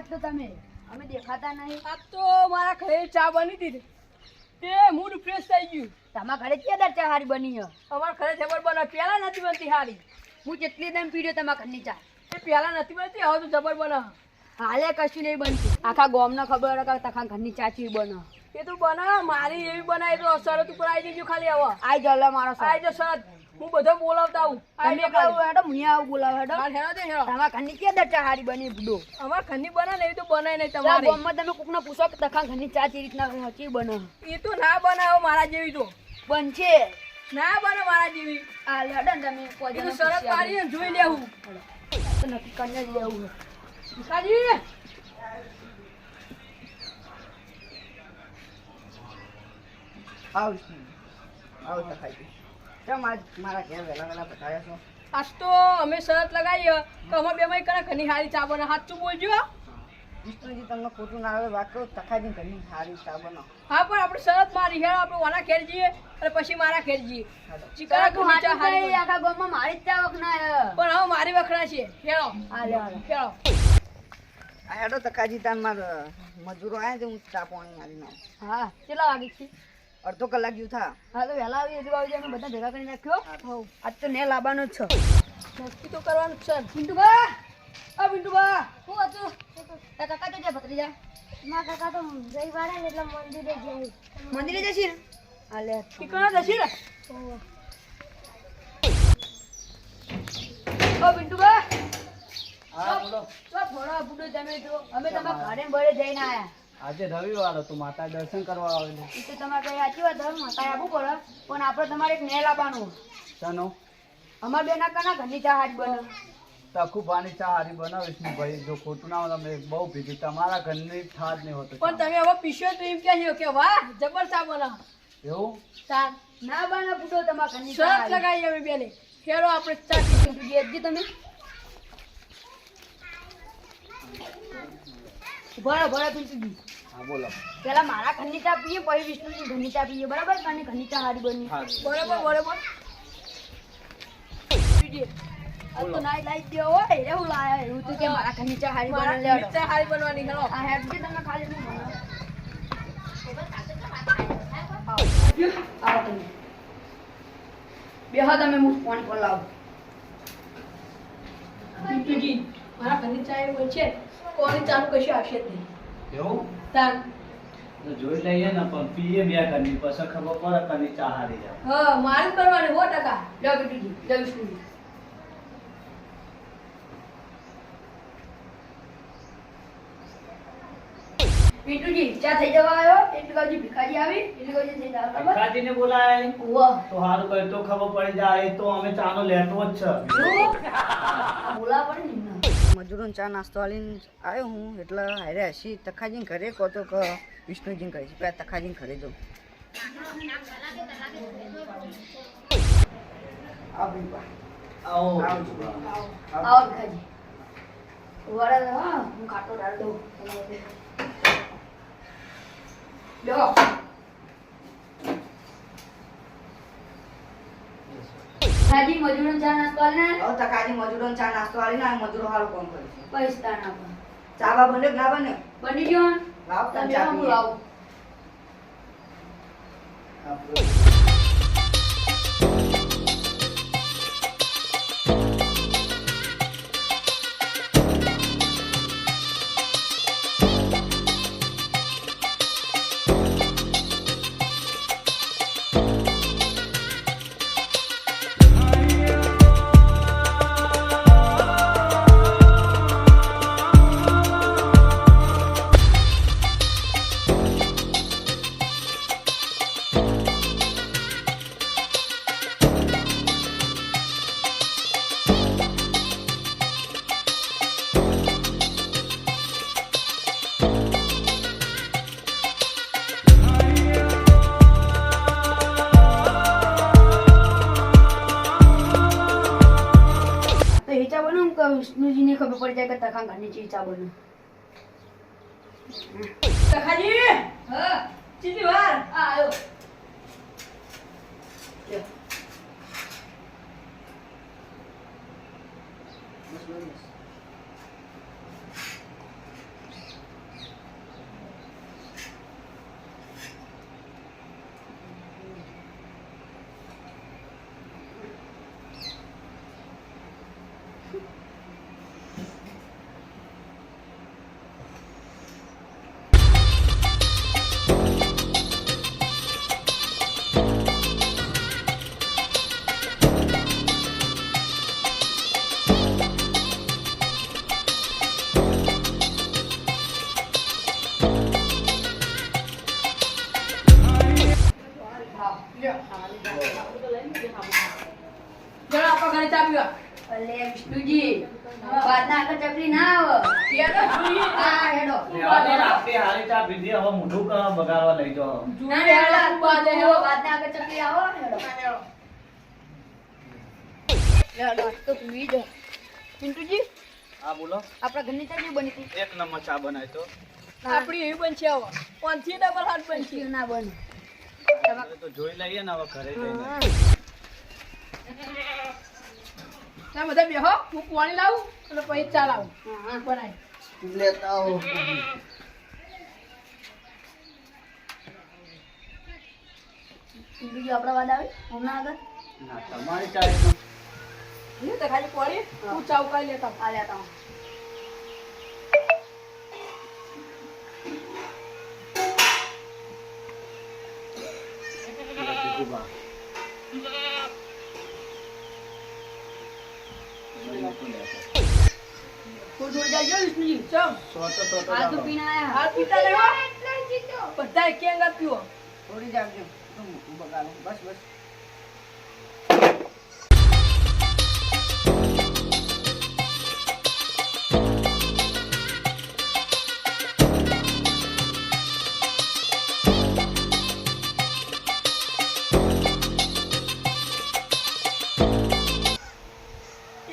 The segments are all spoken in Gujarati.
વિષ્ણુજી કેમ ઉઠમાં જો આજ તો તમે? અમે દેખાતા નહીં. આ તો મારા ઘરે ચા બની હતી તે મૂડ ફ્રેશ થઈ ગયું. તમારા ઘરે કેદાર ચા હારી બની છે અમારા ઘરે જબર બને પહેલા નથી બનતી હારી. હું જેટલી દમ પીડ્યો તમારા ઘરની ચા. એ પહેલા નથી બનતી હવે તો જબર બને હાલે કશું નહીં બનતું. આખા ગામનો ખબર કે તખા ઘરની ચા ચી બનો. એ તું બના મારી એવી બનાવી તો સરત ઉપર આવી જજો ખાલી હવે આઈ જલો મારો આવી જો. શરત હું બધા બોલાવતા આવું. તમે કહો હેડો મુયા આવું બોલાવ હેડો. હાલ હેડો દે હેડો. તમાર ઘરની કે દર ચા હારી બની બડો અમાર ઘરની બને ને તો બનાય નહીં તમારે. ગામમાં તમે કોકને પૂછો કે તખા ઘરની ચા ચી રીતના હચી બનો એ તો ના બનાવો મારા જેવી તો. બનશે? ના બને મારા જેવી. આ હેડો ને તમે કોઈ તો શરત પાડીને જોઈ લેવું. તો નક્કી કરીને લેવું. છે. ભીખાજી! આવ વિષ્ણુ. આવ તખાઈ કેમ આજ મારા ઘેર વહેલા વહેલા પધાર્યા છો? આજ તો અમે શરત લગાવીએ. તો અમે બે માં કરે ઘણી હારી ચા બને સાચું બોલજો? વિષ્ણુજી તમને ખોટું ના આવે વાત કહું તખાજી ઘણી હારી ચા બનો હા પણ આપણે શરત મારી હેર આપણે ઓના ઘેર જઈએ અને પછી મારા ઘેર જઈએ. ચિકરા તું ચા હારી આખા ગામમાં મારી જ ચા વખણાય. પણ હવે મારી વખણા છે. ખેડો હાલે, હાલે. હેડો આ હેડો તખાજી તાન માર મજૂરો આયા છે હું ચા પાણી મારી નાખું હા કેટલા વાગે છે? અડધો કલાક જેવું થા. હા તો વહેલા આવી હજુ આવી જાય અમે બધા ભેગા કરી નાખ્યો. હોવ આજ તો ને લાવવાનો જ છો. નક્કી તો કરવાનું છે. પિન્ટુબા આ પિન્ટુબા હું હતું? કાકા તો જ્યાં ભત્રીજા? મા કાકા તો રવિવારે ને એટલે મંદિરે જઈ મંદિરે જશી? ને હાલે. ઠીકાણા જશી ને? ઓ પિન્ટુબા હા બોલો. તો થોડા બુડો તમે જો અમે તમારા ઘરે બળે જઈને આયા. આજે રવિવાર હતો માતા દર્શન કરવા આવેલું. એ તો તમારે કઈ સાચી વાત ધર્મ માતા આવવું પડે પણ આપણે તમારે એક નેલ આપવાનું તનો અમારા બેના કના ઘરની ચા હાથ બને તખુ પાણી ચા હારી બનાવીશ ને ભાઈ જો ખોટું ના હોય તમે બહુ પીધી. તમારા ઘરની થાજ નહીં હોતો પણ તમે હવે પીશો તો એમ કહ્યું કે વાહ જબર ચા બના એવું? ચાલ ના બને બુડો તમારા ઘરની ચા લગાવી અમે બેને. હેડો આપણે ચા પીશું. એકજી તમે. ભરો ભરો પિન્ટુજી હા બોલો. પેલા મારા ઘરની ચા પીએ પછી વિષ્ણુજી ઘરની ચા પીએ. બરાબર? અને ઘરની ચા હારી બની બરાબર બરોબર. તો નાઈ લાઈ દ્યો હોય. એવું લાયા એવું તો કે મારા ઘરની ચા હારી મારા લેડો. ચા હારી બનવાની હેડો આ હેડ કે તમે ખાલી શું બનાવો આવો તમે. બેહો તમે હું ફોન પર લાવું. મારા ઘરની ચા એવી બનશે? કોની ચાનું કશું આવશે જ નહીં એવું? તાર. તો જોઈ લઈએ ને પણ પીએ બે ઘરની પછી ખબર પડે કની ચા હારી જાય હા મારે કરવાની સો ટકા. લો બેટુજી પિન્ટુજી ચા થઈ જવા આવ્યો? એટલે કહું ભિખારી આવી? એટલે કહું થઈ જાવ કાજીને બોલાય વાહ તો સારું કહે તો ખબર પડી જાય તો અમે ચાનો લેતો જ છે. બોલા પડે ને એમને. મજૂરોને ચા નાસ્તો આલીને આવ્યો હું એટલે હારે હસી તખાજીને ઘરે કહો તો કે વિષ્ણુજીને કહે છે પેલા તખાજીને ઘરે જાઉં હું કાટો ડાળ દઉં. ભિખારી મજૂરો ચા નાસ્તો આલે? ને ઓ તો કાજી મજૂરોને ચા નાસ્તો આલે ને મજૂરો હાલ કોમ કરે પૈસા ના પણ ચા બા બને ના બને? બની ગયો? લાવ તમે પીએ. લાવો. વિષ્ણુજીને ખબર પડી જાય કે તખા ઘરની ચીજ ચા બને તખાજી હા. ચીટી વાર? આ આવ્યો. અલે ચકરી ના એક નંબર ચા બનાવી આપણી એવી બનશે હવે પાંચથી ડબલ ના બને. જોઈ લઈએ ને ઘરે તમે બધા બેહો હું પાણી લાવું અને પછી ચા લાવું. બનાવી. લેતા આવો. બીજું આપણા વાદ આવે? હમણાં આગળ? ના તમારી ચા એકદમ તો ખાલી પાણી હું. ચા ઉકાળી લેતા આ લેતા આવો. ચમ. સો તો તો તો આ તો લાવો. પીને આયા. હાથ પીતા લેવા બધા એકે અંગત થોડી જ તો મોટું બગાડો. બસ બસ.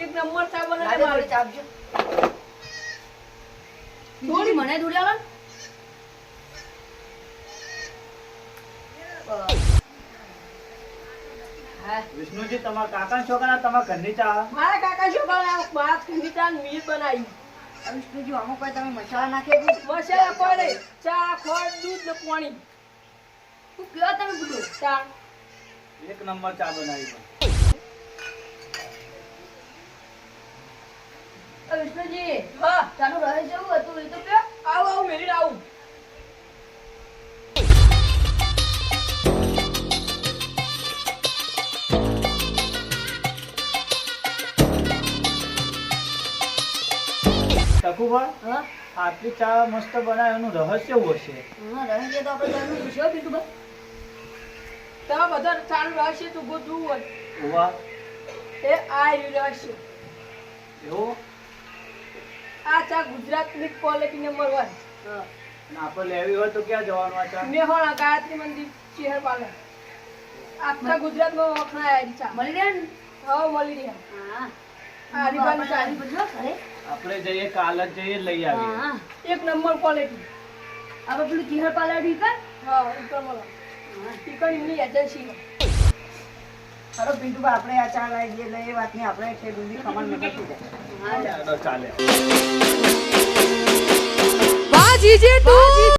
એક નંબર સાહેબ બનાવે લાગે મારી થોડી ચા આપજો થોડી મને આલો વિષ્ણુજી તમારા કાકા છોકરા તમારા ઘરની ચા મારા કાકા છોકરા બનાવ્યું ઘરની ચા મીર બનાવી. વિષ્ણુજી અમુક કોઈ તમે મસાલા નાખે મસાલા કોઈ નહીં ચા ખોળ દૂધ ને પાણી. તું કયો તમે બધું? ચા. એક નંબર ચા બનાવી વિષ્ણુજી હા ચાનું રહે જવું હતું? એ તો કયો આવું. આવું મેરી આવું ટકુભા હા? આટલી ચા મસ્ત બનાવે એનું રહસ્ય શું હશે? હા તો આપણે ઘરનું પૂછ્યો પિન્ટુભાઈ. તમે બધા ચાલુ રહેશે તો ગોતવું હોય. ઉવા એ આ રહ્યું રહેશે એવું? આ ચા ગુજરાતની ક્વોલિટી નંબર વન હા અને આપણે લેવી હોય તો ક્યાં જવાનું આ ચા મેહોણા ગાયત્રી મંદિર શહેર પાલન. આખા ગુજરાતમાં વખણાય ચા મળી રહ્યા ને? હા મળી રહ્યા હા. આ રીબાની ચા આવી બધું ઘરે? આપણે જઈએ કાલ જ જઈએ લઈ આવીએ. એક નંબર ક્વોલિટી આપણે પેલું ચિહર ઠીક હા મળો ટીકર એમની એજન્સી ખરો બીજું આપણે આ ચા લાવી દઈએ એટલે એ વાતની આપણે છે ખબર નથી જાય. હા ચાલો, 姐姐打姐姐